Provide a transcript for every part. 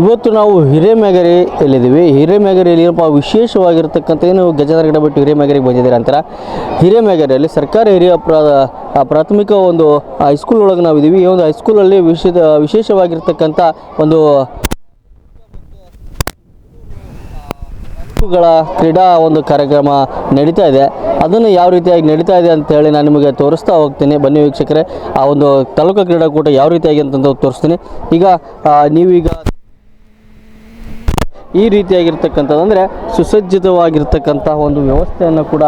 ಇವತ್ತು ನಾವು ಹಿರೇಮೆಗರಿ ಎಲ್ಲಿದ್ದೀವಿ ಹಿರೇಮೆಗರಿಯಲ್ಲಿ ಏನಪ್ಪ, ವಿಶೇಷವಾಗಿರ್ತಕ್ಕಂಥ ಏನು ಗಜೇಂದ್ರ ಗಿಡ ಬಿಟ್ಟು ಹಿರೇಮೆಗರಿಗೆ ಬಂದಿದ್ದೀರ ಅಂತಾರೆ? ಹಿರೇಮೆಗರಿಯಲ್ಲಿ ಸರ್ಕಾರಿ ಹಿರಿಯ ಪ್ರಾಥಮಿಕ ಒಂದು ಹೈಸ್ಕೂಲ್ ಒಳಗೆ ನಾವು ಇದ್ದೀವಿ ಈ ಒಂದು ಹೈಸ್ಕೂಲಲ್ಲಿ ವಿಶೇಷ, ವಿಶೇಷವಾಗಿರ್ತಕ್ಕಂಥ ಒಂದು ಗಳ ಕ್ರೀಡಾ ಒಂದು ಕಾರ್ಯಕ್ರಮ ನಡೀತಾ ಇದೆ. ಅದನ್ನು ಯಾವ ರೀತಿಯಾಗಿ ನಡೀತಾ ಇದೆ ಅಂತ ಹೇಳಿ ನಾನು ನಿಮಗೆ ತೋರಿಸ್ತಾ ಹೋಗ್ತೀನಿ. ಬನ್ನಿ ವೀಕ್ಷಕರೇ, ಆ ಒಂದು ತಾಲೂಕು ಕ್ರೀಡಾಕೂಟ ಯಾವ ರೀತಿಯಾಗಿ ಅಂತಂದು ತೋರಿಸ್ತೀನಿ. ಈಗ ನೀವೀಗ ಈ ರೀತಿಯಾಗಿರ್ತಕ್ಕಂಥದ್ದು ಅಂದರೆ ಸುಸಜ್ಜಿತವಾಗಿರ್ತಕ್ಕಂಥ ಒಂದು ವ್ಯವಸ್ಥೆಯನ್ನು ಕೂಡ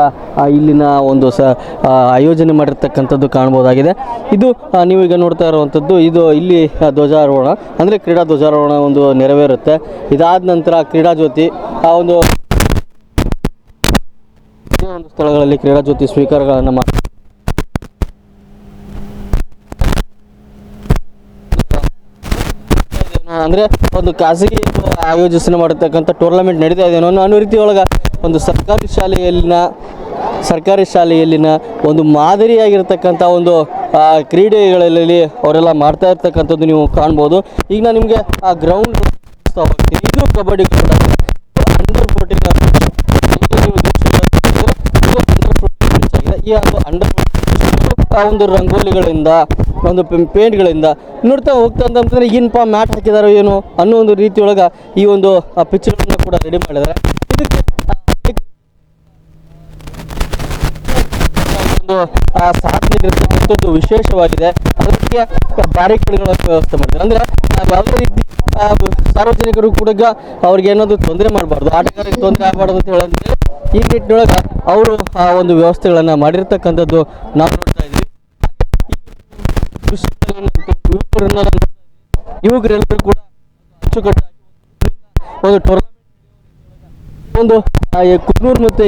ಇಲ್ಲಿನ ಒಂದು ಸ ಆಯೋಜನೆ ಮಾಡಿರ್ತಕ್ಕಂಥದ್ದು ಕಾಣ್ಬೋದಾಗಿದೆ ಇದು ನೀವೀಗ ನೋಡ್ತಾ ಇರುವಂಥದ್ದು, ಇದು ಇಲ್ಲಿ ಧ್ವಜಾರೋಹಣ, ಅಂದರೆ ಕ್ರೀಡಾ ಧ್ವಜಾರೋಹಣ ಒಂದು ನೆರವೇರುತ್ತೆ. ಇದಾದ ನಂತರ ಕ್ರೀಡಾ ಜ್ಯೋತಿ, ಆ, ಒಂದು ಒಂದು ಸ್ಥಳಗಳಲ್ಲಿ ಕ್ರೀಡಾ ಜ್ಯೋತಿ ಸ್ವೀಕಾರಗಳನ್ನು ಮಾಡಿ ಅಂದರೆ ಒಂದು ಖಾಸಗಿ ಆಯೋಜಿಸನೆ ಮಾಡಿರ್ತಕ್ಕಂಥ ಟೂರ್ನಮೆಂಟ್ ನಡೀತಾ ಇದೆ ಅನ್ನೋ ಅನ್ನೋ ರೀತಿ ಒಳಗೆ ಒಂದು ಸರ್ಕಾರಿ ಶಾಲೆಯಲ್ಲಿನ ಸರ್ಕಾರಿ ಶಾಲೆಯಲ್ಲಿನ ಒಂದು ಮಾದರಿಯಾಗಿರ್ತಕ್ಕಂಥ ಒಂದು ಕ್ರೀಡೆಗಳಲ್ಲಿ ಅವರೆಲ್ಲ ಮಾಡ್ತಾ ಇರ್ತಕ್ಕಂಥದ್ದು ನೀವು ಕಾಣ್ಬೋದು. ಈಗ ನಾನು ನಿಮಗೆ ಆ ಗ್ರೌಂಡ್ ಹೋಗ್ತೀನಿ ಇದು ಕಬಡ್ಡಿ ಕೂಡ ಅಂಡರ್ ಫೋರ್ಟೀನ್ ಈ ಒಂದು ಅಂಡರ್ ಆ ಒಂದು ರಂಗೋಲಿಗಳಿಂದ ಒಂದು ಪೇಂಟ್ಗಳಿಂದ ನೋಡ್ತಾ ಹೋಗ್ತಾ ಅಂತಂದ್ರೆ ಏನಪ್ಪ ಮ್ಯಾಟ್ ಹಾಕಿದಾರೋ ಏನು ಅನ್ನೋ ಒಂದು ರೀತಿಯೊಳಗೆ ಈ ಒಂದು ಪಿಕ್ಚರ್ಗಳನ್ನ ಕೂಡ ರೆಡಿ ಮಾಡಿದ್ದಾರೆ. ಇದಕ್ಕೆ ಒಂದು ಸಾಧನೆ ವಿಶೇಷವಾಗಿದೆ. ಅದಕ್ಕೆ ಬ್ಯಾರಿಕೇಡ್ಗಳ ವ್ಯವಸ್ಥೆ ಮಾಡಿದ್ದಾರೆ. ಅಂದರೆ ಯಾವುದೇ ರೀತಿ ಸಾರ್ವಜನಿಕರು ಕೂಡ ಅವ್ರಿಗೆ ಏನಾದರೂ ತೊಂದರೆ ಮಾಡಬಾರ್ದು ಆಟಗಾರಿಗೆ ತೊಂದರೆ ಆಗಬಾರ್ದು ಅಂತ ಹೇಳಿದ್ರೆ ಈ ನಿಟ್ಟಿನೊಳಗೆ ಅವರು, ಆ, ಒಂದು ವ್ಯವಸ್ಥೆಗಳನ್ನು ಮಾಡಿರ್ತಕ್ಕಂಥದ್ದು ನಾವು ಇದ್ದೀವಿ ದೃಶ್ಯಗಳನ್ನು ಯುವಕರನ್ನ ನಾವು ನೋಡ್ತಾ ಇದ್ದೀವಿ. ಯುವಕರೆಲ್ಲರೂ ಕೂಡ ಅಚ್ಚುಕಟ್ಟಾಗಿ ಒಂದು ಟೂರ್ನಮೆಂಟ್ ಒಂದು ಆ, ಮತ್ತೆ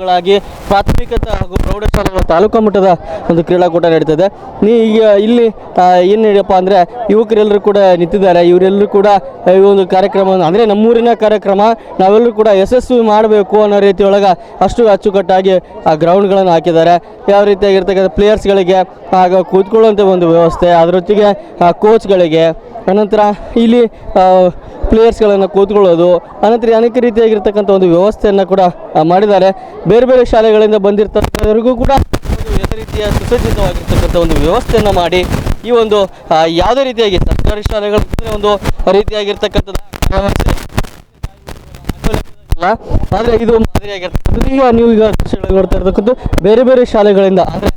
ತಾಲೂಕುಗಳಾಗಿ ಪ್ರಾಥಮಿಕ ಹಾಗೂ ಪ್ರೌಢಶಾಲೆಗಳ ತಾಲೂಕು ಮಟ್ಟದ ಒಂದು ಕ್ರೀಡಾಕೂಟ ನಡೀತದೆ. ನೀ ಈಗ ಇಲ್ಲಿ ಏನು ನಡೆಯಪ್ಪ ಅಂದರೆ ಯುವಕರೆಲ್ಲರೂ ಕೂಡ ನಿಂತಿದ್ದಾರೆ. ಇವರೆಲ್ಲರೂ ಕೂಡ ಈ ಒಂದು ಕಾರ್ಯಕ್ರಮವನ್ನು, ಅಂದರೆ ನಮ್ಮೂರಿನ ಕಾರ್ಯಕ್ರಮ, ನಾವೆಲ್ಲರೂ ಕೂಡ ಯಶಸ್ವಿ ಮಾಡಬೇಕು ಅನ್ನೋ ರೀತಿಯೊಳಗೆ ಅಷ್ಟು ಅಚ್ಚುಕಟ್ಟಾಗಿ, ಆ, ಗ್ರೌಂಡ್ಗಳನ್ನು ಹಾಕಿದ್ದಾರೆ. ಯಾವ ರೀತಿಯಾಗಿರ್ತಕ್ಕಂಥ ಪ್ಲೇಯರ್ಸ್ಗಳಿಗೆ, ಆಗ ಕೂತ್ಕೊಳ್ಳುವಂಥ ಒಂದು ವ್ಯವಸ್ಥೆ ಅದರೊತ್ತಿಗೆ ಕೋಚ್ಗಳಿಗೆ ಅನಂತರ ಇಲ್ಲಿ ಪ್ಲೇಯರ್ಸ್ಗಳನ್ನು ಕೂತ್ಕೊಳ್ಳೋದು ಅನಂತರ ಅನೇಕ ರೀತಿಯಾಗಿರ್ತಕ್ಕಂಥ ಒಂದು ವ್ಯವಸ್ಥೆಯನ್ನು ಕೂಡ ಮಾಡಿದ್ದಾರೆ. ಬೇರೆ ಬೇರೆ ಶಾಲೆಗಳಿಂದ ಬಂದಿರ್ತಕ್ಕಂಥವ್ರಿಗೂ ಕೂಡ ಎಲ್ಲ ರೀತಿಯ ಸುಸಜ್ಜಿತವಾಗಿರ್ತಕ್ಕಂಥ ಒಂದು ವ್ಯವಸ್ಥೆಯನ್ನು ಮಾಡಿ, ಈ ಒಂದು ಯಾವುದೇ ರೀತಿಯಾಗಿ ಸರ್ಕಾರಿ ಶಾಲೆಗಳ ಒಂದು ರೀತಿಯಾಗಿರ್ತಕ್ಕಂಥದ್ದು. ಆದರೆ ಇದು ಮಾದರಿಯಾಗಿರ್ತಕ್ಕಂಥದ್ದು. ಈಗ ನೀವು ಈಗ ನೋಡ್ತಾ ಇರತಕ್ಕಂಥ ಬೇರೆ ಬೇರೆ ಶಾಲೆಗಳಿಂದ ಅಂದರೆ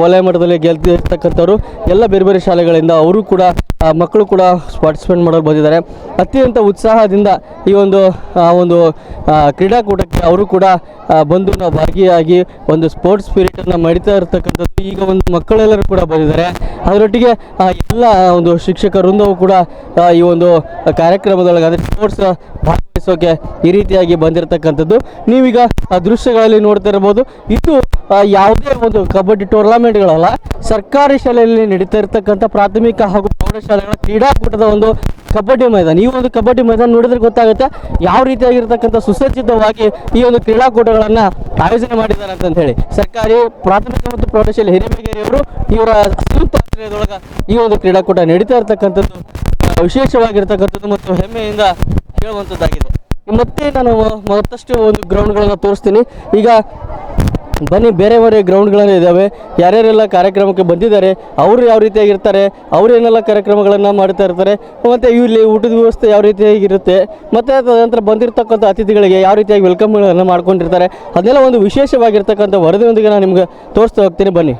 ವಲಯ ಮಟ್ಟದಲ್ಲಿ ಗೆಲ್ತಿರ್ತಕ್ಕಂಥವ್ರು, ಎಲ್ಲ ಬೇರೆ ಬೇರೆ ಶಾಲೆಗಳಿಂದ ಅವರು ಕೂಡ ಮಕ್ಕಳು ಕೂಡ ಪಾರ್ಟಿಸಿಪೇಟ್ ಮಾಡಲು ಬಂದಿದ್ದಾರೆ. ಅತ್ಯಂತ ಉತ್ಸಾಹದಿಂದ ಈ ಒಂದು ಒಂದು ಕ್ರೀಡಾಕೂಟಕ್ಕೆ ಅವರು ಕೂಡ ಬಂದು ನಾವು ಭಾಗಿಯಾಗಿ ಒಂದು ಸ್ಪೋರ್ಟ್ಸ್ ಸ್ಪಿರಿಟನ್ನು ಮಡಿತಾ ಇರತಕ್ಕಂಥದ್ದು ಈಗ ಒಂದು ಮಕ್ಕಳೆಲ್ಲರೂ ಕೂಡ ಬಂದಿದ್ದಾರೆ. ಅದರೊಟ್ಟಿಗೆ ಎಲ್ಲ ಒಂದು ಶಿಕ್ಷಕ ವೃಂದವು ಕೂಡ ಈ ಒಂದು ಕಾರ್ಯಕ್ರಮದೊಳಗೆ ಅಂದರೆ ಸ್ಪೋರ್ಟ್ಸ್ ಭಾಗವಹಿಸೋಕೆ ಈ ರೀತಿಯಾಗಿ ಬಂದಿರತಕ್ಕಂಥದ್ದು. ನೀವೀಗ ಆ ದೃಶ್ಯಗಳಲ್ಲಿ ನೋಡ್ತಾ ಇರ್ಬೋದು ಇದು ಯಾವುದೇ ಒಂದು ಕಬಡ್ಡಿ ಟೂರ್ನಮೆಂಟ್ಗಳಲ್ಲ, ಸರ್ಕಾರಿ ಶಾಲೆಯಲ್ಲಿ ನಡೀತಾ ಇರತಕ್ಕಂಥ ಪ್ರಾಥಮಿಕ ಹಾಗೂ ಪ್ರೌಢಶಾಲೆಗಳ ಕ್ರೀಡಾಕೂಟದ ಒಂದು ಕಬಡ್ಡಿ ಮೈದಾನ. ಈ ಒಂದು ಕಬಡ್ಡಿ ಮೈದಾನ ನೋಡಿದ್ರೆ ಗೊತ್ತಾಗುತ್ತೆ ಯಾವ ರೀತಿಯಾಗಿರ್ತಕ್ಕಂಥ ಸುಸಜ್ಜಿತವಾಗಿ ಈ ಒಂದು ಕ್ರೀಡಾಕೂಟಗಳನ್ನು ಆಯೋಜನೆ ಮಾಡಿದ್ದಾರೆ ಅಂತ ಹೇಳಿ ಸರ್ಕಾರಿ, ಪ್ರಾಥಮಿಕ ಮತ್ತು ಪ್ರೌಢಶಾಲೆ ಹಿರೇಮೆಗೇರಿಯವರು ಇವರ ಆಶ್ರಯದೊಳಗೆ ಈ ಒಂದು ಕ್ರೀಡಾಕೂಟ ನಡೀತಾ ಇರತಕ್ಕಂಥದ್ದು ವಿಶೇಷವಾಗಿರ್ತಕ್ಕಂಥದ್ದು ಮತ್ತು ಹೆಮ್ಮೆಯಿಂದ ಹೇಳುವಂಥದ್ದಾಗಿದೆ ಮತ್ತೆ ನಾನು ಮತ್ತಷ್ಟು ಒಂದು ಗ್ರೌಂಡ್ಗಳನ್ನು ತೋರಿಸ್ತೀನಿ. ಈಗ ಬನ್ನಿ, ಬೇರೆ ಬೇರೆ ಗ್ರೌಂಡ್ಗಳನ್ನ ಇದ್ದಾವೆ ಯಾರ್ಯಾರೆಲ್ಲ ಕಾರ್ಯಕ್ರಮಕ್ಕೆ ಬಂದಿದ್ದಾರೆ, ಅವರು ಯಾವ ರೀತಿಯಾಗಿರ್ತಾರೆ, ಅವ್ರು ಏನೆಲ್ಲ ಕಾರ್ಯಕ್ರಮಗಳನ್ನು ಮಾಡ್ತಾ ಇರ್ತಾರೆ, ಮತ್ತು ಇಲ್ಲಿ ಊಟದ ವ್ಯವಸ್ಥೆ ಯಾವ ರೀತಿಯಾಗಿರುತ್ತೆ, ಮತ್ತು ತದನಂತರ ಬಂದಿರತಕ್ಕಂಥ ಅತಿಥಿಗಳಿಗೆ ಯಾವ ರೀತಿಯಾಗಿ ವೆಲ್ಕಮ್ಗಳನ್ನು ಮಾಡ್ಕೊಂಡಿರ್ತಾರೆ ಅದನ್ನೆಲ್ಲ ಒಂದು ವಿಶೇಷವಾಗಿರ್ತಕ್ಕಂಥ ವರದಿಯೊಂದಿಗೆ ನಾನು ನಿಮ್ಗೆ ತೋರಿಸ್ತಾ ಹೋಗ್ತೀನಿ. ಬನ್ನಿ.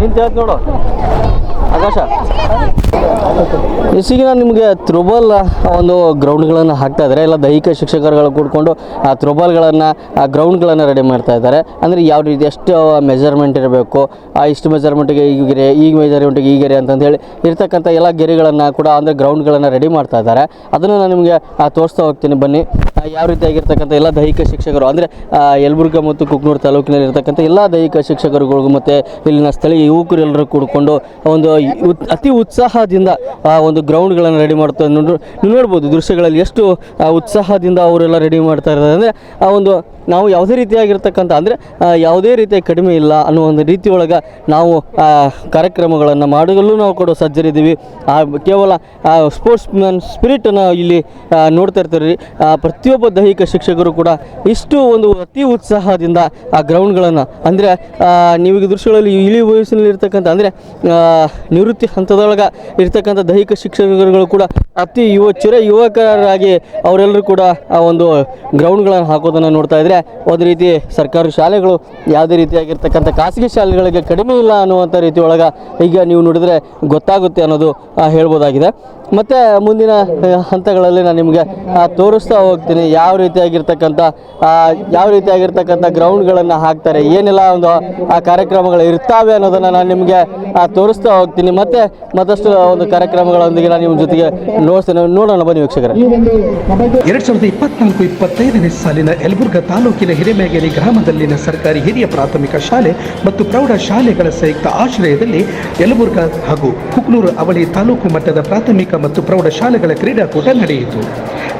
ನಿಂತ ನೋಡು. ಆಕಾಶ. ನಾನು ನಿಮಗೆ ತ್ರೋಬಾಲ್ ಒಂದು ಗ್ರೌಂಡ್ಗಳನ್ನು ಹಾಕ್ತಾ ಇದ್ದಾರೆ ಎಲ್ಲ ದೈಹಿಕ ಶಿಕ್ಷಕರುಗಳು ಕೂಡ್ಕೊಂಡು ಆ ತ್ರೋಬಾಲ್ಗಳನ್ನು ಆ ಗ್ರೌಂಡ್ಗಳನ್ನು ರೆಡಿ ಮಾಡ್ತಾ ಇದ್ದಾರೆ ಅಂದರೆ ಯಾವ ರೀತಿ ಎಷ್ಟು ಮೆಜರ್ಮೆಂಟ್ ಇರಬೇಕು, ಆ ಇಷ್ಟು ಮೆಜರ್ಮೆಂಟ್ಗೆ ಈ ಗೆರೆ ಈಗ ಮೆಜರ್ಮೆಂಟಿಗೆ ಈ ಗೆರೆ ಅಂತಂದೇಳಿ ಇರ್ತಕ್ಕಂಥ ಎಲ್ಲ ಗೆರೆಗಳನ್ನು ಕೂಡ ಅಂದರೆ ಗ್ರೌಂಡ್ಗಳನ್ನು ರೆಡಿ ಮಾಡ್ತಾ ಇದ್ದಾರೆ ಅದನ್ನು ನಾನು ನಿಮಗೆ ತೋರಿಸ್ತಾ ಹೋಗ್ತೀನಿ. ಬನ್ನಿ. ಯಾವ ರೀತಿಯಾಗಿರ್ತಕ್ಕಂಥ ಎಲ್ಲ ದೈಹಿಕ ಶಿಕ್ಷಕರು, ಅಂದರೆ ಯಲಬುರ್ಗ ಮತ್ತು ಕುಕ್ನೂರು ತಾಲೂಕಿನಲ್ಲಿ ಇರ್ತಕ್ಕಂಥ ಎಲ್ಲ ದೈಹಿಕ ಶಿಕ್ಷಕರುಗಳಿಗೂ ಮತ್ತು ಇಲ್ಲಿನ ಸ್ಥಳೀಯ ಯುವಕರೆಲ್ಲರೂ ಕೂಡಿಕೊಂಡು ಒಂದು ಅತಿ ಉತ್ಸಾಹದಿಂದ, ಆ, ಒಂದು ಗ್ರೌಂಡ್ಗಳನ್ನು ರೆಡಿ ಮಾಡ್ತಾ ನೋಡ್ಬೋದು ದೃಶ್ಯಗಳಲ್ಲಿ ಎಷ್ಟು ಉತ್ಸಾಹದಿಂದ ಅವರೆಲ್ಲ ರೆಡಿ ಮಾಡ್ತಾ ಇದ್ದಾರೆ. ಅಂದರೆ, ಆ, ಒಂದು ನಾವು ಯಾವುದೇ ರೀತಿಯಾಗಿರ್ತಕ್ಕಂಥ ಅಂದರೆ ಯಾವುದೇ ರೀತಿಯ ಕಡಿಮೆ ಇಲ್ಲ ಅನ್ನೋ ಒಂದು ರೀತಿಯೊಳಗೆ ನಾವು ಕಾರ್ಯಕ್ರಮಗಳನ್ನು ಮಾಡಲು ನಾವು ಕೂಡ ಸಜ್ಜರಿದ್ದೀವಿ. ಕೇವಲ ಸ್ಪೋರ್ಟ್ಸ್ ಮ್ಯಾನ್ ಸ್ಪಿರಿಟನ್ನು ಇಲ್ಲಿ ನೋಡ್ತಾ ಇರ್ತೀವಿ ರೀ ಆ, ಪ್ರತಿಯೊಬ್ಬ ದೈಹಿಕ ಶಿಕ್ಷಕರು ಕೂಡ ಇಷ್ಟು ಒಂದು ಅತಿ ಉತ್ಸಾಹದಿಂದ ಆ ಗ್ರೌಂಡ್ಗಳನ್ನು ಅಂದರೆ ನೀವು ಈ ದೃಶ್ಯಗಳಲ್ಲಿ ಇಳಿ ವಯಸ್ಸಿನಲ್ಲಿರ್ತಕ್ಕಂಥ ಅಂದರೆ ನಿವೃತ್ತಿ ಹಂತದೊಳಗೆ ಇರ್ತಕ್ಕಂಥ ದೈಹಿಕ ಶಿಕ್ಷಕರುಗಳು ಕೂಡ ಅತಿ ಯುವ ಚಿರ ಯುವಕರಾಗಿ ಅವರೆಲ್ಲರೂ ಕೂಡ ಆ ಒಂದು ಗ್ರೌಂಡ್ಗಳನ್ನು ಹಾಕೋದನ್ನು ನೋಡ್ತಾ ಇದ್ರೆ ಒಂದು ರೀತಿ ಸರ್ಕಾರಿ ಶಾಲೆಗಳು ಯಾವುದೇ ರೀತಿಯಾಗಿರ್ತಕ್ಕಂಥ ಖಾಸಗಿ ಶಾಲೆಗಳಿಗೆ ಕಡಿಮೆ ಇಲ್ಲ ಅನ್ನುವಂಥ ರೀತಿ ಈಗ ನೀವು ನೋಡಿದರೆ ಗೊತ್ತಾಗುತ್ತೆ ಅನ್ನೋದು ಹೇಳ್ಬೋದಾಗಿದೆ. ಮತ್ತು ಮುಂದಿನ ಹಂತಗಳಲ್ಲಿ ನಾನು ನಿಮಗೆ ತೋರಿಸ್ತಾ ಹೋಗ್ತೀನಿ ಯಾವ ರೀತಿಯಾಗಿರ್ತಕ್ಕಂಥ ಯಾವ ರೀತಿಯಾಗಿರ್ತಕ್ಕಂಥ ಗ್ರೌಂಡ್ಗಳನ್ನು ಹಾಕ್ತಾರೆ, ಏನೆಲ್ಲ ಒಂದು, ಆ, ಕಾರ್ಯಕ್ರಮಗಳು ಇರ್ತಾವೆ ಅನ್ನೋದನ್ನು ನಾನು ನಿಮಗೆ ತೋರಿಸ್ತಾ ಹೋಗ್ತೀನಿ. ಮತ್ತು ಮತ್ತಷ್ಟು ಒಂದು ಕಾರ್ಯಕ್ರಮಗಳೊಂದಿಗೆ ನಾನು ನಿಮ್ಮ ಜೊತೆಗೆ ನೋಡ್ತೇನೆ. ನೋಡೋಣ ಬನ್ನಿ ವೀಕ್ಷಕರೇ. ಎರಡ್ ಸಾವಿರದ ಇಪ್ಪತ್ನಾಲ್ಕು, ಇಪ್ಪತ್ತೈದನೇ ಸಾಲಿನ ಯಲಬುರ್ಗಾ ತಾಲೂಕಿನ ಹಿರೇಮೇಗೇರಿ ಗ್ರಾಮದಲ್ಲಿನ ಸರ್ಕಾರಿ ಹಿರಿಯ ಪ್ರಾಥಮಿಕ ಶಾಲೆ ಮತ್ತು ಪ್ರೌಢ ಶಾಲೆಗಳ ಸಂಯುಕ್ತ ಆಶ್ರಯದಲ್ಲಿ ಯಲಬುರ್ಗಾ ಹಾಗೂ ಕುಕ್ನೂರು ಅವಳಿ ತಾಲೂಕು ಮಟ್ಟದ ಪ್ರಾಥಮಿಕ ಮತ್ತು ಪ್ರೌಢಶಾಲೆಗಳ ಕ್ರೀಡಾಕೂಟ ನಡೆಯಿತು.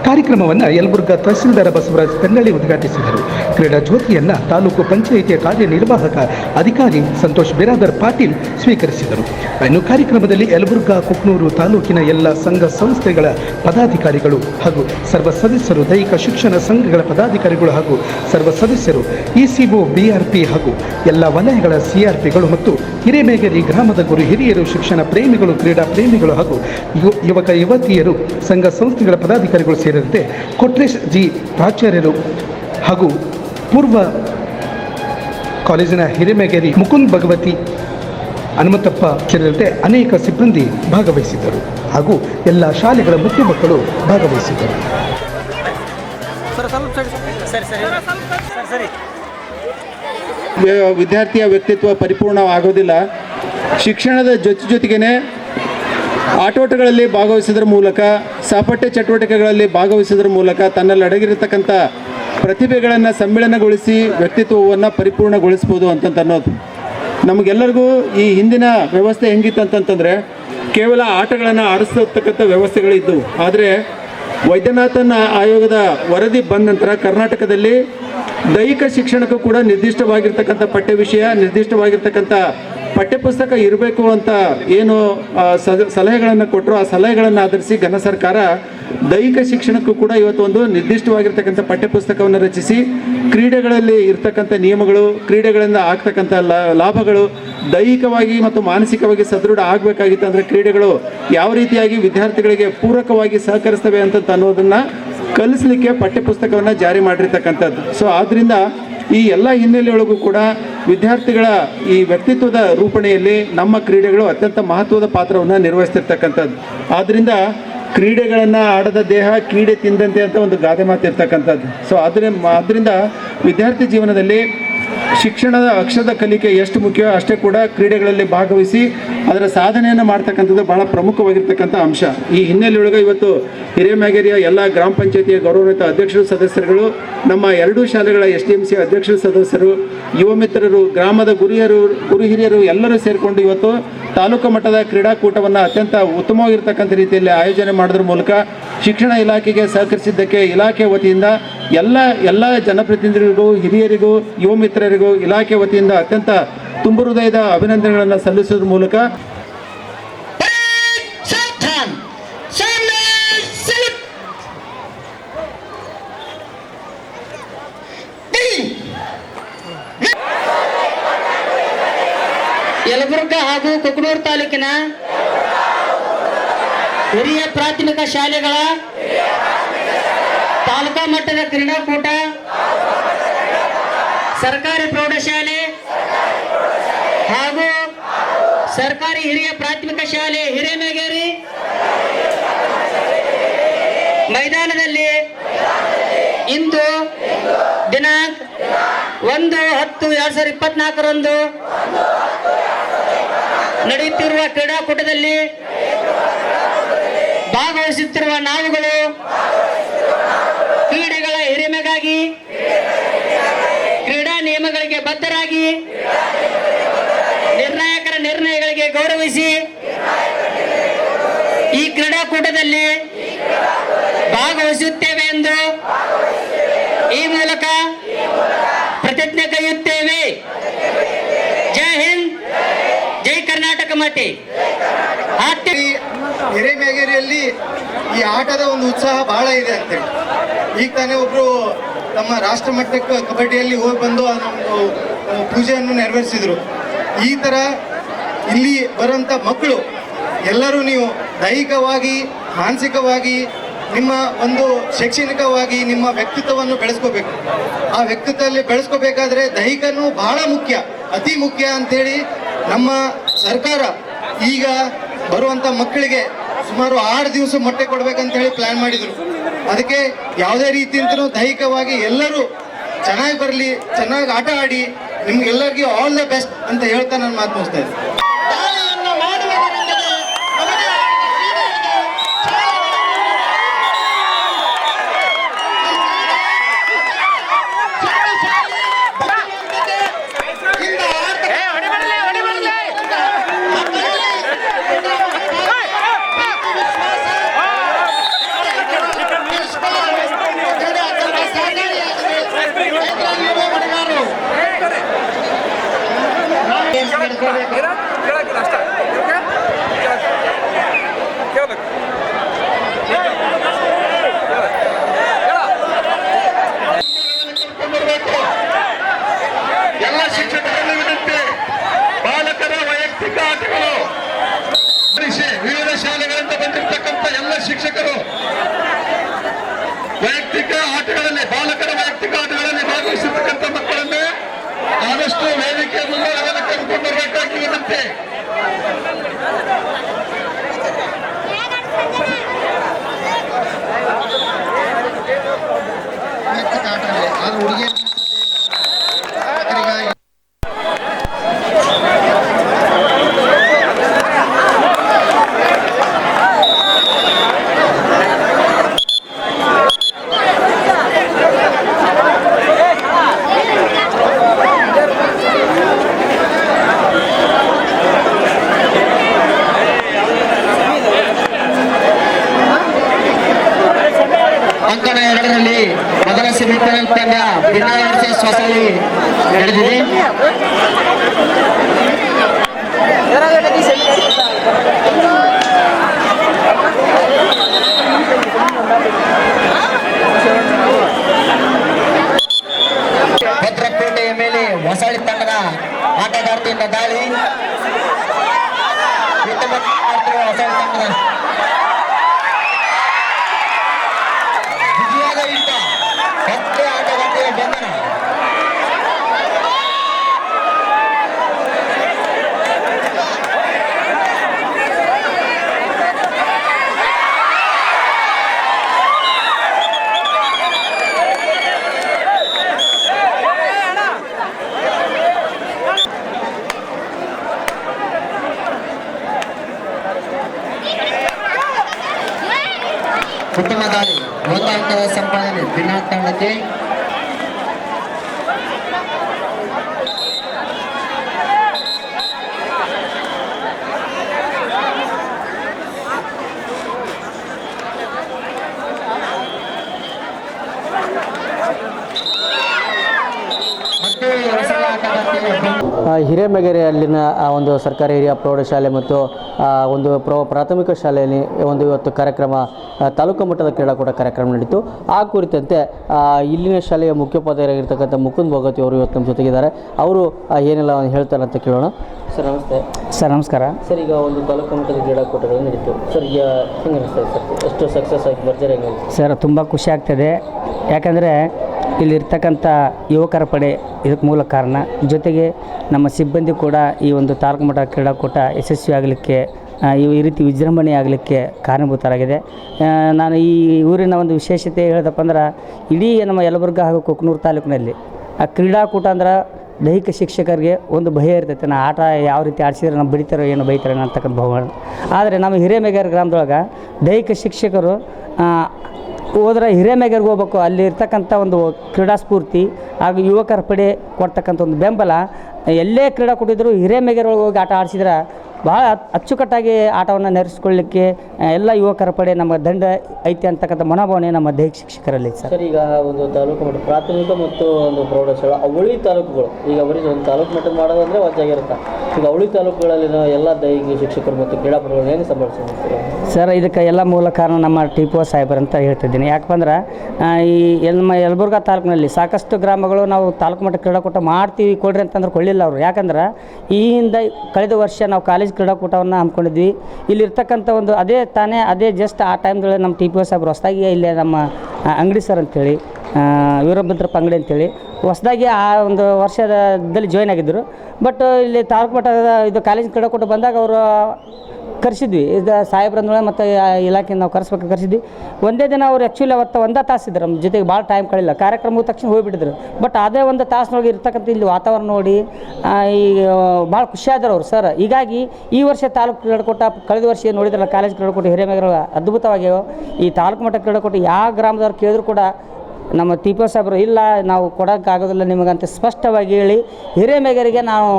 ಕಾರ್ಯಕ್ರಮವನ್ನು ಯಲಬುರ್ಗಾ ತಹಸೀಲ್ದಾರ್ ಬಸವರಾಜ್ ಪೆನ್ನಳ್ಳಿ ಉದ್ಘಾಟಿಸಿದರು. ಕ್ರೀಡಾ ಜ್ಯೋತಿಯನ್ನು ತಾಲೂಕು ಪಂಚಾಯಿತಿಯ ಕಾರ್ಯನಿರ್ವಾಹಕ ಅಧಿಕಾರಿ ಸಂತೋಷ್ ಬಿರಾದರ್ ಪಾಟೀಲ್ ಸ್ವೀಕರಿಸಿದರು. ಇನ್ನು ಕಾರ್ಯಕ್ರಮದಲ್ಲಿ ಯಲಬುರ್ಗಾ, ಕುಕ್ನೂರು ತಾಲೂಕಿನ ಎಲ್ಲ ಸಂಘ ಸಂಸ್ಥೆಗಳ ಪದಾಧಿಕಾರಿಗಳು ಹಾಗೂ ಸರ್ವ ಸದಸ್ಯರು, ದೈಹಿಕ ಶಿಕ್ಷಣ ಸಂಘಗಳ ಪದಾಧಿಕಾರಿಗಳು ಹಾಗೂ ಸರ್ವ ಸದಸ್ಯರು, ಇಸಿಒ, ಬಿಆರ್ಪಿ ಹಾಗೂ ಎಲ್ಲ ವಲಯಗಳ ಸಿಆರ್ಪಿಗಳು ಮತ್ತು ಹಿರೇಮೇಗೇರಿ ಗ್ರಾಮದ ಗುರು ಹಿರಿಯರು, ಶಿಕ್ಷಣ ಪ್ರೇಮಿಗಳು, ಕ್ರೀಡಾ ಪ್ರೇಮಿಗಳು ಹಾಗೂ ಯುವಕ ಯುವತಿಯರು ಸಂಘ ಸಂಸ್ಥೆಗಳ ಪದಾಧಿಕಾರಿಗಳು ಸೇರಿದಂತೆ ಕೊಟ್ರೇಶ್ ಜಿ ಪ್ರಾಚಾರ್ಯರು ಹಾಗೂ ಪೂರ್ವ ಕಾಲೇಜಿನ ಹಿರಿಮೆಗೇರಿ ಮುಕುಂದ್ ಭಗವತಿ ಹನುಮಂತಪ್ಪ ಸೇರಿದಂತೆ ಅನೇಕ ಸಿಬ್ಬಂದಿ ಭಾಗವಹಿಸಿದ್ದರು ಹಾಗೂ ಎಲ್ಲ ಶಾಲೆಗಳ ಮುಖ್ಯ ಮಕ್ಕಳು ಭಾಗವಹಿಸಿದ್ದರು. ವಿದ್ಯಾರ್ಥಿಯ ವ್ಯಕ್ತಿತ್ವ ಪರಿಪೂರ್ಣವಾಗೋದಿಲ್ಲ. ಶಿಕ್ಷಣದ ಜೊತೆ ಜೊತೆಗೇ ಆಟೋಟಗಳಲ್ಲಿ ಭಾಗವಹಿಸೋದ್ರ ಮೂಲಕ ಸಹಪಠ್ಯ ಚಟುವಟಿಕೆಗಳಲ್ಲಿ ಭಾಗವಹಿಸೋದ್ರ ಮೂಲಕ ತನ್ನಲ್ಲಿ ಅಡಗಿರತಕ್ಕಂಥ ಪ್ರತಿಭೆಗಳನ್ನು ಸಮ್ಮಿಳನಗೊಳಿಸಿ ವ್ಯಕ್ತಿತ್ವವನ್ನು ಪರಿಪೂರ್ಣಗೊಳಿಸ್ಬೋದು ಅಂತಂತ ಅನ್ನೋದು ನಮಗೆಲ್ಲರಿಗೂ ಈ ಹಿಂದಿನ ವ್ಯವಸ್ಥೆ ಹೆಂಗಿತ್ತು ಅಂತಂತಂದರೆ, ಕೇವಲ ಆಟಗಳನ್ನು ಆಡಿಸ್ತಕ್ಕಂಥ ವ್ಯವಸ್ಥೆಗಳಿದ್ದವು. ಆದರೆ ವೈದ್ಯನಾಥನ ಆಯೋಗದ ವರದಿ ಬಂದ ನಂತರ ಕರ್ನಾಟಕದಲ್ಲಿ ದೈಹಿಕ ಶಿಕ್ಷಣಕ್ಕೂ ಕೂಡ ನಿರ್ದಿಷ್ಟವಾಗಿರ್ತಕ್ಕಂಥ ಪಠ್ಯ ವಿಷಯ, ನಿರ್ದಿಷ್ಟವಾಗಿರ್ತಕ್ಕಂಥ ಪಠ್ಯಪುಸ್ತಕ ಇರಬೇಕು ಅಂತ ಏನು ಸಲಹೆಗಳನ್ನು ಕೊಟ್ಟರು ಆ ಸಲಹೆಗಳನ್ನು ಆಧರಿಸಿ ಘನ ಸರ್ಕಾರ ದೈಹಿಕ ಶಿಕ್ಷಣಕ್ಕೂ ಕೂಡ ಇವತ್ತು ಒಂದು ನಿರ್ದಿಷ್ಟವಾಗಿರ್ತಕ್ಕಂಥ ಪಠ್ಯಪುಸ್ತಕವನ್ನು ರಚಿಸಿ, ಕ್ರೀಡೆಗಳಲ್ಲಿ ಇರ್ತಕ್ಕಂಥ ನಿಯಮಗಳು, ಕ್ರೀಡೆಗಳಿಂದ ಆಗ್ತಕ್ಕಂಥ ಲಾಭಗಳು ದೈಹಿಕವಾಗಿ ಮತ್ತು ಮಾನಸಿಕವಾಗಿ ಸದೃಢ ಆಗಬೇಕಾಗಿತ್ತು ಅಂದರೆ ಕ್ರೀಡೆಗಳು ಯಾವ ರೀತಿಯಾಗಿ ವಿದ್ಯಾರ್ಥಿಗಳಿಗೆ ಪೂರಕವಾಗಿ ಸಹಕರಿಸ್ತವೆ ಅಂತ ಅನ್ನೋದನ್ನು ಕಲಿಸಲಿಕ್ಕೆ ಪಠ್ಯಪುಸ್ತಕವನ್ನು ಜಾರಿ ಮಾಡಿರ್ತಕ್ಕಂಥದ್ದು. ಸೊ ಆದ್ದರಿಂದ ಈ ಎಲ್ಲ ಹಿನ್ನೆಲೆಯೊಳಗೂ ಕೂಡ ವಿದ್ಯಾರ್ಥಿಗಳ ಈ ವ್ಯಕ್ತಿತ್ವದ ರೂಪಣೆಯಲ್ಲಿ ನಮ್ಮ ಕ್ರೀಡೆಗಳು ಅತ್ಯಂತ ಮಹತ್ವದ ಪಾತ್ರವನ್ನು ನಿರ್ವಹಿಸ್ತಿರ್ತಕ್ಕಂಥದ್ದು. ಆದ್ದರಿಂದ ಕ್ರೀಡೆಗಳನ್ನು ಆಡದ ದೇಹ ಕ್ರೀಡೆ ತಿಂದಂತೆ ಅಂತ ಒಂದು ಗಾದೆ ಮಾತಿರ್ತಕ್ಕಂಥದ್ದು. ಸೊ ಅದರ ಅದರಿಂದ ವಿದ್ಯಾರ್ಥಿ ಜೀವನದಲ್ಲಿ ಶಿಕ್ಷಣದ ಅಕ್ಷರದ ಕಲಿಕೆ ಎಷ್ಟು ಮುಖ್ಯ ಅಷ್ಟೇ ಕೂಡ ಕ್ರೀಡೆಗಳಲ್ಲಿ ಭಾಗವಹಿಸಿ ಅದರ ಸಾಧನೆಯನ್ನು ಮಾಡ್ತಕ್ಕಂಥದ್ದು ಬಹಳ ಪ್ರಮುಖವಾಗಿರ್ತಕ್ಕಂಥ ಅಂಶ. ಈ ಹಿನ್ನೆಲೆಯೊಳಗೆ ಇವತ್ತು ಹಿರೇಮ್ಯಾಗೇರಿಯ ಎಲ್ಲ ಗ್ರಾಮ ಪಂಚಾಯಿತಿಯ ಗೌರವಾನ್ವಿತ ಅಧ್ಯಕ್ಷರು, ಸದಸ್ಯರುಗಳು, ನಮ್ಮ ಎರಡೂ ಶಾಲೆಗಳ ಎಸ್ ಡಿ ಎಂ ಸಿ ಅಧ್ಯಕ್ಷರು, ಸದಸ್ಯರು, ಯುವ ಮಿತ್ರರು, ಗ್ರಾಮದ ಗುರಿಯರು, ಗುರು ಹಿರಿಯರು ಎಲ್ಲರೂ ಸೇರಿಕೊಂಡು ಇವತ್ತು ತಾಲೂಕು ಮಟ್ಟದ ಕ್ರೀಡಾಕೂಟವನ್ನು ಅತ್ಯಂತ ಉತ್ತಮವಾಗಿರ್ತಕ್ಕಂಥ ರೀತಿಯಲ್ಲಿ ಆಯೋಜನೆ ಮಾಡೋದ್ರ ಮೂಲಕ ಶಿಕ್ಷಣ ಇಲಾಖೆಗೆ ಸಹಕರಿಸಿದ್ದಕ್ಕೆ ಇಲಾಖೆ ವತಿಯಿಂದ ಎಲ್ಲ ಎಲ್ಲ ಜನಪ್ರತಿನಿಧಿಗಳಿಗೂ, ಹಿರಿಯರಿಗೂ, ಯುವ ಮಿತ್ರರಿಗೂ ಇಲಾಖೆ ವತಿಯಿಂದ ಅತ್ಯಂತ ತುಂಬು ಹೃದಯದ ಅಭಿನಂದನೆಗಳನ್ನು ಸಲ್ಲಿಸುವುದರ ಮೂಲಕ! ಯಲಬುರ್ಗ ಹಾಗೂ ಕುಕನೂರು ತಾಲೂಕಿನ ಹಿರಿಯ ಪ್ರಾಥಮಿಕ ಶಾಲೆಗಳ ತಾಲೂಕಾ ಮಟ್ಟದ ಕ್ರೀಡಾಕೂಟ ಸರ್ಕಾರಿ ಪ್ರೌಢಶಾಲೆ ಹಾಗೂ ಸರ್ಕಾರಿ ಹಿರಿಯ ಪ್ರಾಥಮಿಕ ಶಾಲೆ ಹಿರೇಮೇಗೇರಿ ಮೈದಾನದಲ್ಲಿ ಇಂದು ದಿನಾಂಕ ಒಂದು ಹತ್ತು ಎರಡ್ ಸಾವಿರದ ಇಪ್ಪತ್ನಾಲ್ಕರಂದು ನಡೆಯುತ್ತಿರುವ ಕ್ರೀಡಾಕೂಟದಲ್ಲಿ ಭಾಗವಹಿಸುತ್ತಿರುವ ನಾವುಗಳು ಕ್ರೀಡೆಗಳ ಹಿರಿಮೆಗಾಗಿ ಬದ್ಧರಾಗಿ ನಿರ್ಣಾಯಕರ ನಿರ್ಣಯಗಳಿಗೆ ಗೌರವಿಸಿ ಈ ಕ್ರೀಡಾಕೂಟದಲ್ಲಿ ಭಾಗವಹಿಸುತ್ತೇವೆ ಎಂದು ಈ ಮೂಲಕ ಪ್ರತಿಜ್ಞೆ ಕೈಯುತ್ತೇವೆ ಜೈ ಹಿಂದ್, ಜೈ ಕರ್ನಾಟಕ ಮಾತೆ ಹಿರೇಮೇಗೇರಿಯಲ್ಲಿ ಈ ಆಟದ ಒಂದು ಉತ್ಸಾಹ ಬಹಳ ಇದೆ ಅಂತೇಳಿ ಈಗ ತಾನೇ ಒಬ್ರು ನಮ್ಮ ರಾಷ್ಟ್ರ ಮಟ್ಟಕ್ಕೆ ಕಬಡ್ಡಿಯಲ್ಲಿ ಹೋಗಿ ಬಂದು ಒಂದು ಪೂಜೆಯನ್ನು ನೆರವೇರಿಸಿದರು. ಈ ಥರ ಇಲ್ಲಿ ಬರುವಂಥ ಮಕ್ಕಳು, ಎಲ್ಲರೂ ನೀವು ದೈಹಿಕವಾಗಿ, ಮಾನಸಿಕವಾಗಿ, ನಿಮ್ಮ ಒಂದು ಶೈಕ್ಷಣಿಕವಾಗಿ, ನಿಮ್ಮ ವ್ಯಕ್ತಿತ್ವವನ್ನು ಬೆಳೆಸ್ಕೋಬೇಕು. ಆ ವ್ಯಕ್ತಿತ್ವದಲ್ಲಿ ಬೆಳೆಸ್ಕೋಬೇಕಾದ್ರೆ ದೈಹಿಕನೂ ಬಹಳ ಮುಖ್ಯ, ಅತಿ ಮುಖ್ಯ ಅಂಥೇಳಿ ನಮ್ಮ ಸರ್ಕಾರ ಈಗ ಬರುವಂಥ ಮಕ್ಕಳಿಗೆ ಸುಮಾರು ಆರು ದಿವಸ ಮೊಟ್ಟೆ ಕೊಡಬೇಕಂತೇಳಿ ಹೇಳಿ ಪ್ಲಾನ್ ಮಾಡಿದ್ರು. ಅದಕ್ಕೆ ಯಾವುದೇ ರೀತಿಯಿಂದಲೂ ದೈಹಿಕವಾಗಿ ಎಲ್ಲರೂ ಚೆನ್ನಾಗಿ ಬರಲಿ, ಚೆನ್ನಾಗಿ ಆಟ ಆಡಿ ನಿಮ್ಗೆಲ್ಲರಿಗೂ ಆಲ್ ದ ಬೆಸ್ಟ್ ಅಂತ ಹೇಳ್ತಾ ನಾನು ಮಾತು ಮುಗಿಸ್ತಾ ಇದ್ದೀನಿ. ಅಂಕಣ ಎರಡರಲ್ಲಿ ಮೊದಲ ಸೆಮಿಫೈನಲ್ ಬಿನ್ನಾಳ ವರ್ಸಸ್ ಹೊಸಳ್ಳಿ ನಡೆದಿದೆ. ಭದ್ರಕೋಟೆಯ ಮೇಲೆ ಹೊಸಳ್ಳಿ ತಂಡದ ಆಟಗಾರ್ತಿಯಿಂದ ದಾಳಿ. ಹೊಸಳ್ಳಿ ತಂಡದ chị Thank you. ಹೊಸಳ ಆ, ಹಿರೇಮೆಗೆರೆ ಅಲ್ಲಿನ ಆ ಒಂದು ಸರ್ಕಾರಿ ಹಿರಿಯ ಪ್ರೌಢಶಾಲೆ ಮತ್ತು ಒಂದು ಪ್ರೌ ಪ್ರಾಥಮಿಕ ಶಾಲೆಯಲ್ಲಿ ಒಂದು ಇವತ್ತು ಕಾರ್ಯಕ್ರಮ ತಾಲೂಕು ಮಟ್ಟದ ಕ್ರೀಡಾಕೂಟ ಕಾರ್ಯಕ್ರಮ ನಡೀತು. ಆ ಕುರಿತಂತೆ ಇಲ್ಲಿನ ಶಾಲೆಯ ಮುಖ್ಯೋಪಾಧ್ಯಾಯರಾಗಿರ್ತಕ್ಕಂಥ ಮುಕುಂದ್ ಭಗವತಿ ಅವರು ಇವತ್ತು ನಮ್ಮ ಜೊತೆಗಿದ್ದಾರೆ. ಅವರು ಏನೆಲ್ಲ ಏನೆಲ್ಲ ಹೇಳ್ತಾರೆ ಅಂತ ಕೇಳೋಣ. ಸರ್ ನಮಸ್ತೆ. ಸರ್ ನಮಸ್ಕಾರ. ಸರ್ ಈಗ ಒಂದು ತಾಲೂಕು ಮಟ್ಟದ ಕ್ರೀಡಾಕೂಟಗಳು ನಡೀತು. ಸರ್ ಈಗ ಹೆಂಗೆ ಅನಿಸ್ತದೆ ಸರ್? ಎಷ್ಟು ಸಕ್ಸಸ್ ಆಗಿ ಬರ್ತಾರೆ ಸರ್ ತುಂಬ ಖುಷಿ ಆಗ್ತದೆ. ಯಾಕಂದರೆ ಇಲ್ಲಿರ್ತಕ್ಕಂಥ ಯುವಕರ ಪಡೆ ಇದಕ್ಕೆ ಮೂಲ ಕಾರಣ. ಜೊತೆಗೆ ನಮ್ಮ ಸಿಬ್ಬಂದಿ ಕೂಡ ಈ ಒಂದು ತಾಲೂಕು ಮಟ್ಟ ಕ್ರೀಡಾಕೂಟ ಯಶಸ್ವಿ ಆಗಲಿಕ್ಕೆ ಆ, ಈ ರೀತಿ ವಿಜೃಂಭಣೆ ಆಗಲಿಕ್ಕೆ ಕಾರಣಭೂತರಾಗಿದೆ. ನಾನು ಈ ಊರಿನ ಒಂದು ವಿಶೇಷತೆ ಹೇಳಿದಪ್ಪ ಅಂದ್ರೆ ಇಡೀ ನಮ್ಮ ಯಲಬುರ್ಗ ಹಾಗೂ ಕೊಕ್ನೂರು ತಾಲೂಕಿನಲ್ಲಿ ಆ ಕ್ರೀಡಾಕೂಟ ಅಂದ್ರೆ ದೈಹಿಕ ಶಿಕ್ಷಕರಿಗೆ ಒಂದು ಭಯ ಇರ್ತೈತೆ. ನಾ ಆಟ ಯಾವ ರೀತಿ ಆಡಿಸಿದ್ರೆ ನಮ್ಮ ಬಡಿತಾರೋ ಏನು ಬೈತಾರೋ ಅಂತಕ್ಕಂಥ ಭಾವನೆ. ಆದರೆ ನಮ್ಮ ಹಿರೇಮೆಗೇರಿ ಗ್ರಾಮದೊಳಗೆ ದೈಹಿಕ ಶಿಕ್ಷಕರು ಹೋದ್ರೆ ಹಿರೇಮೆಗರ್ಗೆ ಹೋಗ್ಬೇಕು. ಅಲ್ಲಿ ಇರ್ತಕ್ಕಂಥ ಒಂದು ಕ್ರೀಡಾ ಸ್ಫೂರ್ತಿ ಹಾಗೂ ಯುವಕರ ಪಡೆ ಕೊಡ್ತಕ್ಕಂಥ ಒಂದು ಬೆಂಬಲ. ಎಲ್ಲೇ ಕ್ರೀಡಾ ಕೊಟ್ಟಿದ್ರು ಹಿರೇಮೆಗರ್ ಒಳಗೆ ಹೋಗಿ ಆಟ ಆಡಿಸಿದ್ರೆ ಭಾಳ ಅಚ್ಚುಕಟ್ಟಾಗಿ ಆಟವನ್ನು ನೆರೆಸ್ಕೊಳ್ಳಿಕ್ಕೆ ಎಲ್ಲ ಯುವಕರ ಪಡೆ ನಮ್ಮ ದಂಡ ಐತಿ ಅಂತಕ್ಕಂಥ ಮನೋಭಾವನೆ ನಮ್ಮ ದೈಹಿಕ ಶಿಕ್ಷಕರಲ್ಲಿ ಸರ್. ಸರ್ ಈಗ ಒಂದು ತಾಲೂಕು ಮಟ್ಟ ಪ್ರಾಥಮಿಕ ಮತ್ತು ಒಂದು ಪ್ರೌಢಶಾಲಾ ಅವಳಿ ತಾಲೂಕುಗಳು. ಈಗ ಅವರಿಗೆ ಒಂದು ತಾಲೂಕು ಮಟ್ಟ ಮಾಡೋದಂದ್ರೆ ವಜ್ಜಾಗಿರುತ್ತೆ. ಈಗ ಅವಳಿ ತಾಲೂಕುಗಳಲ್ಲಿನ ಎಲ್ಲ ದೈಹಿಕ ಶಿಕ್ಷಕರು ಮತ್ತು ಕ್ರೀಡಾಪಟುಗಳನ್ನ ಹೆಂಗೆ ಸಂಭಾಳಿಸ್ತಾರೆ ಸರ್ ಇದಕ್ಕೆ ಎಲ್ಲ ಮೂಲ ಕಾರಣ ನಮ್ಮ ಟಿ ಪಿ ಒ ಸಾಹೇಬರ್ ಅಂತ ಹೇಳ್ತಿದ್ದೀನಿ. ಯಾಕಂದ್ರೆ ಈ ನಮ್ಮ ಯಲಬುರ್ಗಾ ತಾಲೂಕಿನಲ್ಲಿ ಸಾಕಷ್ಟು ಗ್ರಾಮಗಳು ನಾವು ತಾಲೂಕು ಮಟ್ಟ ಕ್ರೀಡಾಕೂಟ ಮಾಡ್ತೀವಿ ಕೊಡ್ರಿ ಅಂತಂದ್ರೆ ಕೊಳ್ಳಿಲ್ಲ ಅವರು. ಯಾಕಂದ್ರೆ ಈ ಹಿಂದೆ ಕಳೆದ ವರ್ಷ ನಾವು ಕಾಲೇಜ್ ಕ್ರೀಡಾಕೂಟವನ್ನು ಹಮ್ಮಿಕೊಂಡಿದ್ವಿ. ಇಲ್ಲಿರ್ತಕ್ಕಂಥ ಒಂದು ಅದೇ ತಾನೇ, ಅದೇ ಜಸ್ಟ್ ಆ ಟೈಮ್ದೊಳಗೆ ನಮ್ಮ ಟಿ ಪಿ ಒ ಸಾಹೇಬ್ರು ಹೊಸದಾಗಿ ಇಲ್ಲೇ ನಮ್ಮ ಅಂಗಡಿ ಸರ್ ಅಂತೇಳಿ ವೀರಭದ್ರಪ್ಪ ಅಂಗಡಿ ಅಂತೇಳಿ, ಹೊಸದಾಗಿ ಆ ಒಂದು ವರ್ಷದಲ್ಲಿ ಜಾಯ್ನ್ ಆಗಿದ್ದರು. ಬಟ್ ಇಲ್ಲಿ ತಾಲೂಕು ಮಟ್ಟದ ಇದು ಕಾಲೇಜ್ ಕ್ರೀಡಾಕೂಟ ಬಂದಾಗ ಅವರು ಕರೆಸಿದ್ವಿ. ಇದು ಸಾಹೇಬ್ರಂದ್ರೆ ಮತ್ತು ಇಲಾಖೆಯಿಂದ ನಾವು ಕರೆಸ್ಬೇಕು ಕರೆಸಿದ್ವಿ. ಒಂದೇ ದಿನ ಅವ್ರು ಆ್ಯಕ್ಚುಲಿ ಅವತ್ತು ಒಂದೇ ತಾಸು ಇದ್ರು ನಮ್ಮ ಜೊತೆಗೆ ಭಾಳ ಟೈಮ್ ಕಳಿಲ್ಲ. ಕಾರ್ಯಕ್ರಮ ಮುಗಿದ ತಕ್ಷಣ ಹೋಗಿಬಿಟ್ಟಿದ್ರು. ಬಟ್ ಅದೇ ಒಂದು ತಾಸಿನೊಳಗೆ ಇರ್ತಕ್ಕಂಥ ಇಲ್ಲಿ ವಾತಾವರಣ ನೋಡಿ ಈ ಭಾಳ ಖುಷಿಯಾದ್ರು ಅವರು ಸರ್ ಹೀಗಾಗಿ ಈ ವರ್ಷ ತಾಲೂಕು ಕ್ರೀಡಾಕೂಟ, ಕಳೆದ ವರ್ಷ ನೋಡಿದ್ರಲ್ಲ, ಕಾಲೇಜ್ ಕ್ರೀಡಾಕೂಟ ಹಿರೇಮೆಗರ ಅದ್ಭುತವಾಗಿವೆ ಈ ತಾಲೂಕು ಮಟ್ಟ ಕ್ರೀಡಾಕೂಟ ಯಾವ ಗ್ರಾಮದವ್ರು ಕೇಳಿದ್ರು ಕೂಡ ನಮ್ಮ ಟಿ ಪಿ ಸಾಹೇಬರು ಇಲ್ಲ, ನಾವು ಕೊಡೋಕ್ಕಾಗೋದಿಲ್ಲ ನಿಮಗಂತ ಸ್ಪಷ್ಟವಾಗಿ ಹೇಳಿ, ಹಿರೇಮೆಗರಿಗೆ ನಾವು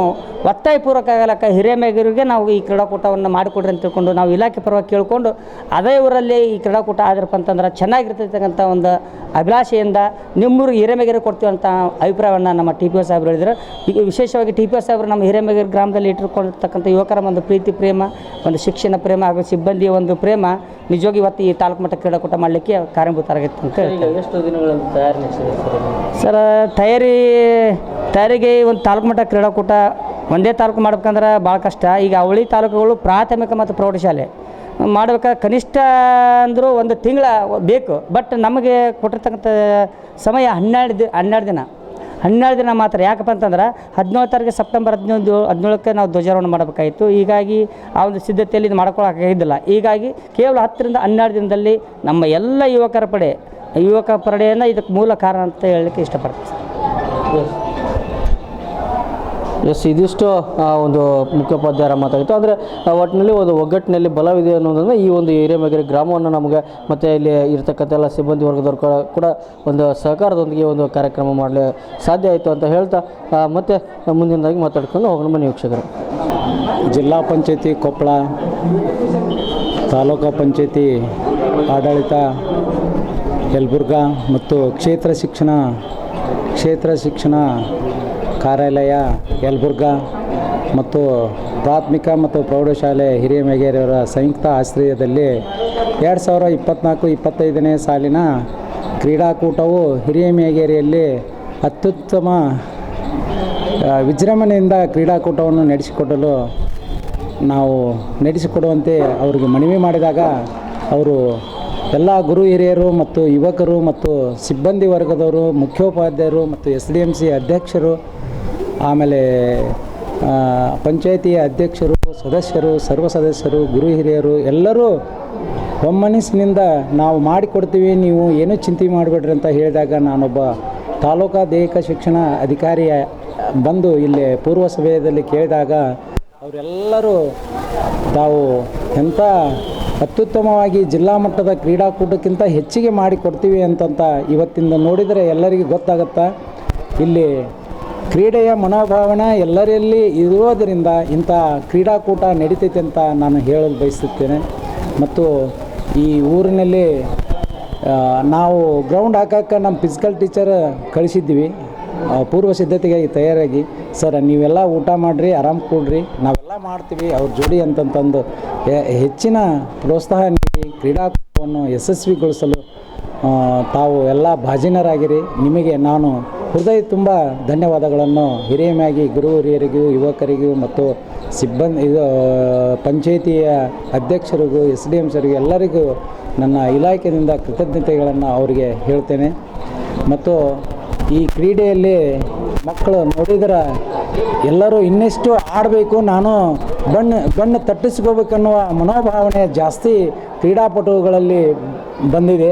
ಒತ್ತಾಯಪೂರ್ವಕ ಆಗಲಕ್ಕ ಹಿರೇಮೆಗರಿಗೆ ನಾವು ಈ ಕ್ರೀಡಾಕೂಟವನ್ನು ಮಾಡಿಕೊಡ್ರಿ ಅಂತ ತಿಳ್ಕೊಂಡು ನಾವು ಇಲಾಖೆ ಪರವಾಗಿ ಕೇಳಿಕೊಂಡು, ಅದೇ ಊರಲ್ಲಿ ಈ ಕ್ರೀಡಾಕೂಟ ಆದ್ರಪ್ಪ ಅಂತಂದ್ರೆ ಚೆನ್ನಾಗಿರ್ತಕ್ಕಂಥ ಒಂದು ಅಭಿಲಾಷೆಯಿಂದ ನಿಮ್ಮೂರು ಹಿರೇಮೆಗೆರೆ ಕೊಡ್ತೀವಿ ಅಂತ ಅಭಿಪ್ರಾಯವನ್ನು ನಮ್ಮ ಟಿ ಪಿ ಒ ಸಾಹೇಬರು ಹೇಳಿದ್ರು. ಈಗ ವಿಶೇಷವಾಗಿ ಟಿ ಪಿ ಎಸ್ ಸಾಹೇಬರು ನಮ್ಮ ಹಿರೇಮೆಗೆರೆ ಗ್ರಾಮದಲ್ಲಿ ಇಟ್ಟುಕೊಂಡಿರ್ತಕ್ಕಂಥ ಯುವಕರ ಒಂದು ಪ್ರೀತಿ ಪ್ರೇಮ ಒಂದು ಶಿಕ್ಷಣ ಪ್ರೇಮ ಹಾಗೂ ಸಿಬ್ಬಂದಿಯ ಒಂದು ಪ್ರೇಮ ನಿಜವಾಗಿ ಇವತ್ತು ಈ ತಾಲೂಕು ಮಟ್ಟ ಕ್ರೀಡಾಕೂಟ ಮಾಡಲಿಕ್ಕೆ ಕಾರ್ಯಭೂತರಾಗಿತ್ತು ಅಂತ ಎಷ್ಟು ತಯಾರಿ ಸರ್ ತಯಾರಿ ತಯಾರಿಗೆ ಒಂದು ತಾಲೂಕು ಮಟ್ಟ ಕ್ರೀಡಾಕೂಟ ಒಂದೇ ತಾಲೂಕು ಮಾಡ್ಬೇಕಂದ್ರೆ ಭಾಳ ಕಷ್ಟ. ಈಗ ಅವಳಿ ತಾಲೂಕುಗಳು ಪ್ರಾಥಮಿಕ ಮತ್ತು ಪ್ರೌಢಶಾಲೆ. ಮಾಡ್ಬೇಕಾದ್ರೆ ಕನಿಷ್ಠ ಅಂದರೂ ಒಂದು ತಿಂಗಳ ಬೇಕು. ಬಟ್ ನಮಗೆ ಕೊಟ್ಟಿರ್ತಕ್ಕಂಥ ಸಮಯ ಹನ್ನೆರಡು ದಿ ಹನ್ನೆರಡು ದಿನ. ಹನ್ನೆರಡು ದಿನ ಮಾತ್ರ. ಯಾಕಪ್ಪ ಅಂತಂದ್ರೆ ಹದಿನೇಳು ತಾರೀಕು ಸೆಪ್ಟೆಂಬರ್ ಹದಿನೈದು, ಹದಿನೇಳಕ್ಕೆ ನಾವು ಧ್ವಜಾರೋಹಣ ಮಾಡಬೇಕಾಯಿತು. ಹೀಗಾಗಿ ಆ ಒಂದು ಸಿದ್ಧತೆಯಲ್ಲಿ ಇದು ಮಾಡ್ಕೊಳ್ಳೋಕ್ಕಾಗಿದ್ದಿಲ್ಲ ಹೀಗಾಗಿ ಕೇವಲ ಹತ್ತರಿಂದ ಹನ್ನೆರಡು ದಿನದಲ್ಲಿ ನಮ್ಮ ಎಲ್ಲ ಯುವಕರ ಪಡೆ, ಯುವಕ ಪಡೆಯನ್ನು ಇದಕ್ಕೆ ಮೂಲ ಕಾರಣ ಅಂತ ಹೇಳಲಿಕ್ಕೆ ಇಷ್ಟಪಡ್ತೀನಿ. ಎಸ್ ಇದಿಷ್ಟು ಆ, ಒಂದು ಮುಖ್ಯೋಪಾಧ್ಯಾಯರ ಮಾತಾಗಿತ್ತು. ಅಂದರೆ ಒಟ್ಟಿನಲ್ಲಿ ಒಂದು ಒಗ್ಗಟ್ಟಿನಲ್ಲಿ ಬಲವಿದೆ ಅನ್ನೋದನ್ನು ಈ ಒಂದು ಹಿರೇಮಗರಿ ಗ್ರಾಮವನ್ನು ನಮಗೆ ಮತ್ತು ಇಲ್ಲಿ ಇರ್ತಕ್ಕಂಥ ಎಲ್ಲ ಸಿಬ್ಬಂದಿ ವರ್ಗದವ್ರು ಕೂಡ ಒಂದು ಸಹಕಾರದೊಂದಿಗೆ ಒಂದು ಕಾರ್ಯಕ್ರಮ ಮಾಡಲು ಸಾಧ್ಯ ಆಯಿತು ಅಂತ ಹೇಳ್ತಾ ಮತ್ತೆ ಮುಂದಿನದಾಗಿ ಮಾತಾಡ್ಕೊಂಡು ಹೋಗೋಣ ಮನೆ ವೀಕ್ಷಕರು. ಜಿಲ್ಲಾ ಪಂಚಾಯತಿ ಕೊಪ್ಪಳ ತಾಲೂಕು ಪಂಚಾಯತಿ ಆಡಳಿತ ಯಲಬುರ್ಗಾ ಮತ್ತು ಕ್ಷೇತ್ರ ಶಿಕ್ಷಣ ಕ್ಷೇತ್ರ ಶಿಕ್ಷಣ ಕಾರ್ಯಾಲಯ, ಯಲಬುರ್ಗಾ ಮತ್ತು ಪ್ರಾಥಮಿಕ ಮತ್ತು ಪ್ರೌಢಶಾಲೆ ಹಿರಿಯ ಮೇಗೇರಿಯವರ ಸಂಯುಕ್ತ ಆಶ್ರಯದಲ್ಲಿ ಎರಡು ಸಾವಿರ ಇಪ್ಪತ್ತ್ನಾಲ್ಕು ಇಪ್ಪತ್ತೈದನೇ ಸಾಲಿನ ಕ್ರೀಡಾಕೂಟವು ಹಿರಿಯ ಮೇಗೇರಿಯಲ್ಲಿ ಅತ್ಯುತ್ತಮ ವಿಜೃಂಭಣೆಯಿಂದ ಕ್ರೀಡಾಕೂಟವನ್ನು ನಡೆಸಿಕೊಡಲು ನಾವು ನಡೆಸಿಕೊಡುವಂತೆ ಅವರಿಗೆ ಮನವಿ ಮಾಡಿದಾಗ ಅವರು ಎಲ್ಲ ಗುರು ಹಿರಿಯರು ಮತ್ತು ಯುವಕರು ಮತ್ತು ಸಿಬ್ಬಂದಿ ವರ್ಗದವರು, ಮುಖ್ಯೋಪಾಧ್ಯಾಯರು ಮತ್ತು ಎಸ್ ಡಿ ಎಂ ಸಿ ಅಧ್ಯಕ್ಷರು ಆಮೇಲೆ ಪಂಚಾಯಿತಿಯ ಅಧ್ಯಕ್ಷರು, ಸದಸ್ಯರು, ಸರ್ವ ಸದಸ್ಯರು, ಗುರು ಹಿರಿಯರು ಎಲ್ಲರೂ ಒಮ್ಮನಸ್ಸಿನಿಂದ ನಾವು ಮಾಡಿಕೊಡ್ತೀವಿ, ನೀವು ಏನೂ ಚಿಂತೆ ಮಾಡಬೇಡ್ರಿ ಅಂತ ಹೇಳಿದಾಗ ನಾನೊಬ್ಬ ತಾಲೂಕಾ ದೈಹಿಕ ಶಿಕ್ಷಣ ಅಧಿಕಾರಿಯ ಬಂದು ಇಲ್ಲಿ ಪೂರ್ವ ಸಭೆಯಲ್ಲಿ ಕೇಳಿದಾಗ ಅವರೆಲ್ಲರೂ ತಾವು ಎಂಥ ಅತ್ಯುತ್ತಮವಾಗಿ ಜಿಲ್ಲಾ ಮಟ್ಟದ ಕ್ರೀಡಾಕೂಟಕ್ಕಿಂತ ಹೆಚ್ಚಿಗೆ ಮಾಡಿಕೊಡ್ತೀವಿ ಅಂತಂತ ಇವತ್ತಿಂದ ನೋಡಿದರೆ ಎಲ್ಲರಿಗೂ ಗೊತ್ತಾಗುತ್ತಾ, ಇಲ್ಲಿ ಕ್ರೀಡೆಯ ಮನೋಭಾವನೆ ಎಲ್ಲರಲ್ಲಿ ಇರೋದರಿಂದ ಇಂಥ ಕ್ರೀಡಾಕೂಟ ನಡೀತೈತೆ ಅಂತ ನಾನು ಹೇಳಲು ಬಯಸುತ್ತೇನೆ. ಮತ್ತು ಈ ಊರಿನಲ್ಲಿ ನಾವು ಗ್ರೌಂಡ್ ಹಾಕೋಕ್ಕೆ ನಮ್ಮ ಫಿಸಿಕಲ್ ಟೀಚರ್ ಕಳಿಸಿದ್ವಿ ಪೂರ್ವ ಸಿದ್ಧತೆಗಾಗಿ ತಯಾರಾಗಿ. ಸರ್, ನೀವೆಲ್ಲ ಊಟ ಮಾಡಿರಿ, ಆರಾಮ್ ಕೂಡ್ರಿ. ನಾವೆಲ್ಲ ಮಾಡ್ತೀವಿ. ಅವ್ರ ಜೋಡಿ ಅಂತಂತಂದು ಹೆಚ್ಚಿನ ಪ್ರೋತ್ಸಾಹ ನೀಡಿ, ಕ್ರೀಡಾಕೂಟವನ್ನು ಯಶಸ್ವಿಗೊಳಿಸಲು ತಾವು ಎಲ್ಲ ಭಾಜನರಾಗಿರಿ. ನಿಮಗೆ ನಾನು ಹೃದಯ ತುಂಬ ಧನ್ಯವಾದಗಳನ್ನು ಹಿರಿಯಮ್ಯಾಗಿ ಗುರು ಹಿರಿಯರಿಗೂ ಯುವಕರಿಗೂ ಮತ್ತು ಸಿಬ್ಬಂದಿ, ಇದು ಪಂಚಾಯಿತಿಯ ಅಧ್ಯಕ್ಷರಿಗೂ ಎಸ್ ಡಿ ಎಂ ಸರ್ಗೂ ಎಲ್ಲರಿಗೂ ನನ್ನ ಇಲಾಖೆಯಿಂದ ಕೃತಜ್ಞತೆಗಳನ್ನು ಅವರಿಗೆ ಹೇಳ್ತೇನೆ. ಮತ್ತು ಈ ಕ್ರೀಡೆಯಲ್ಲಿ ಮಕ್ಕಳು ನೋಡಿದ್ರೆ ಎಲ್ಲರೂ ಇನ್ನೆಷ್ಟು ಆಡಬೇಕು, ನಾನು ಬಣ್ಣ ಬಣ್ಣ ತಟ್ಟಿಸ್ಕೋಬೇಕನ್ನುವ ಮನೋಭಾವನೆ ಜಾಸ್ತಿ ಕ್ರೀಡಾಪಟುಗಳಲ್ಲಿ ಬಂದಿದೆ.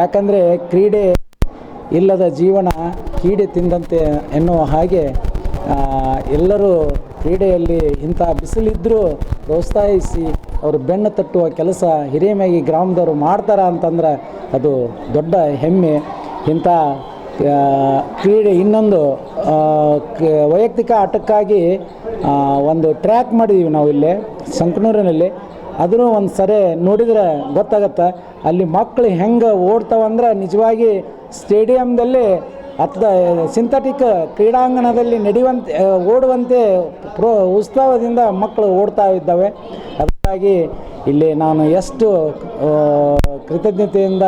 ಯಾಕಂದರೆ ಕ್ರೀಡೆ ಇಲ್ಲದ ಜೀವನ ಕೀಡೆ ತಿಂದಂತೆ ಎನ್ನುವ ಹಾಗೆ ಎಲ್ಲರೂ ಕ್ರೀಡೆಯಲ್ಲಿ ಇಂಥ ಬಿಸಿಲಿದ್ದರೂ ಪ್ರೋತ್ಸಾಹಿಸಿ ಅವರು ಬೆನ್ನು ತಟ್ಟುವ ಕೆಲಸ ಹಿರೇಮೇಗಿ ಗ್ರಾಮದವರು ಮಾಡ್ತಾರ ಅಂತಂದ್ರೆ ಅದು ದೊಡ್ಡ ಹೆಮ್ಮೆ. ಇಂಥ ಕ್ರೀಡೆ ಇನ್ನೊಂದು ವೈಯಕ್ತಿಕ ಆಟಕ್ಕಾಗಿ ಒಂದು ಟ್ರ್ಯಾಕ್ ಮಾಡಿದ್ದೀವಿ ನಾವು ಇಲ್ಲಿ, ಸಂಕನೂರಿನಲ್ಲಿ. ಅದನ್ನು ಒಂದು ಸರಿ ನೋಡಿದ್ರೆ ಗೊತ್ತಾಗತ್ತೆ, ಅಲ್ಲಿ ಮಕ್ಕಳು ಹೆಂಗೆ ಓಡ್ತಾವಂದ್ರೆ ನಿಜವಾಗಿ ಸ್ಟೇಡಿಯಮ್ದಲ್ಲಿ ಅಥವಾ ಸಿಂಥೆಟಿಕ್ ಕ್ರೀಡಾಂಗಣದಲ್ಲಿ ನಡೆಯುವಂತೆ ಓಡುವಂತೆ ಪ್ರೋ ಉತ್ಸವದಿಂದ ಮಕ್ಕಳು ಓಡ್ತಾ ಇದ್ದಾವೆ. ಅದಕ್ಕಾಗಿ ಇಲ್ಲಿ ನಾನು ಎಷ್ಟು ಕೃತಜ್ಞತೆಯಿಂದ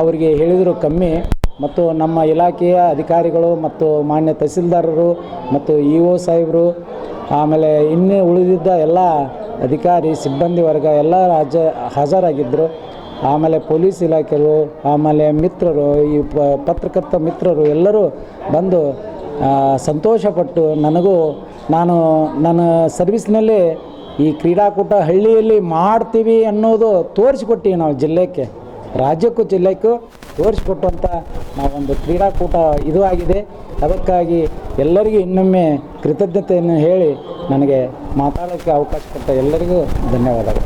ಅವರಿಗೆ ಹೇಳಿದರೂ ಕಮ್ಮಿ. ಮತ್ತು ನಮ್ಮ ಇಲಾಖೆಯ ಅಧಿಕಾರಿಗಳು ಮತ್ತು ಮಾನ್ಯ ತಹಸೀಲ್ದಾರರು ಮತ್ತು ಇ ಒ ಸಾಹೇಬರು, ಆಮೇಲೆ ಇನ್ನೂ ಉಳಿದಿದ್ದ ಎಲ್ಲ ಅಧಿಕಾರಿ, ಸಿಬ್ಬಂದಿ ವರ್ಗ, ಎಲ್ಲ ರಾಜ್ಯ ಹಾಜರಾಗಿದ್ದರು ಆಮೇಲೆ ಪೊಲೀಸ್ ಇಲಾಖೆಯರು ಆಮೇಲೆ ಮಿತ್ರರು, ಈ ಪತ್ರಕರ್ತ ಮಿತ್ರರು ಎಲ್ಲರೂ ಬಂದು ಸಂತೋಷಪಟ್ಟು ನನಗೂ ನಾನು ನನ್ನ ಸರ್ವಿಸ್ನಲ್ಲಿ ಈ ಕ್ರೀಡಾಕೂಟ ಹಳ್ಳಿಯಲ್ಲಿ ಮಾಡ್ತೀವಿ ಅನ್ನೋದು ತೋರಿಸಿಕೊಟ್ಟಿವಿ ನಾವು ಜಿಲ್ಲೆಗೆ ರಾಜ್ಯಕ್ಕೂ ಜಿಲ್ಲೆಗೂ ತೋರಿಸಿಕೊಟ್ಟಂಥ ನಾವೊಂದು ಕ್ರೀಡಾಕೂಟ ಇದು ಆಗಿದೆ. ಅದಕ್ಕಾಗಿ ಎಲ್ಲರಿಗೂ ಇನ್ನೊಮ್ಮೆ ಕೃತಜ್ಞತೆಯನ್ನು ಹೇಳಿ ನನಗೆ ಮಾತಾಡೋಕ್ಕೆ ಅವಕಾಶ ಕೊಟ್ಟ ಎಲ್ಲರಿಗೂ ಧನ್ಯವಾದಗಳು.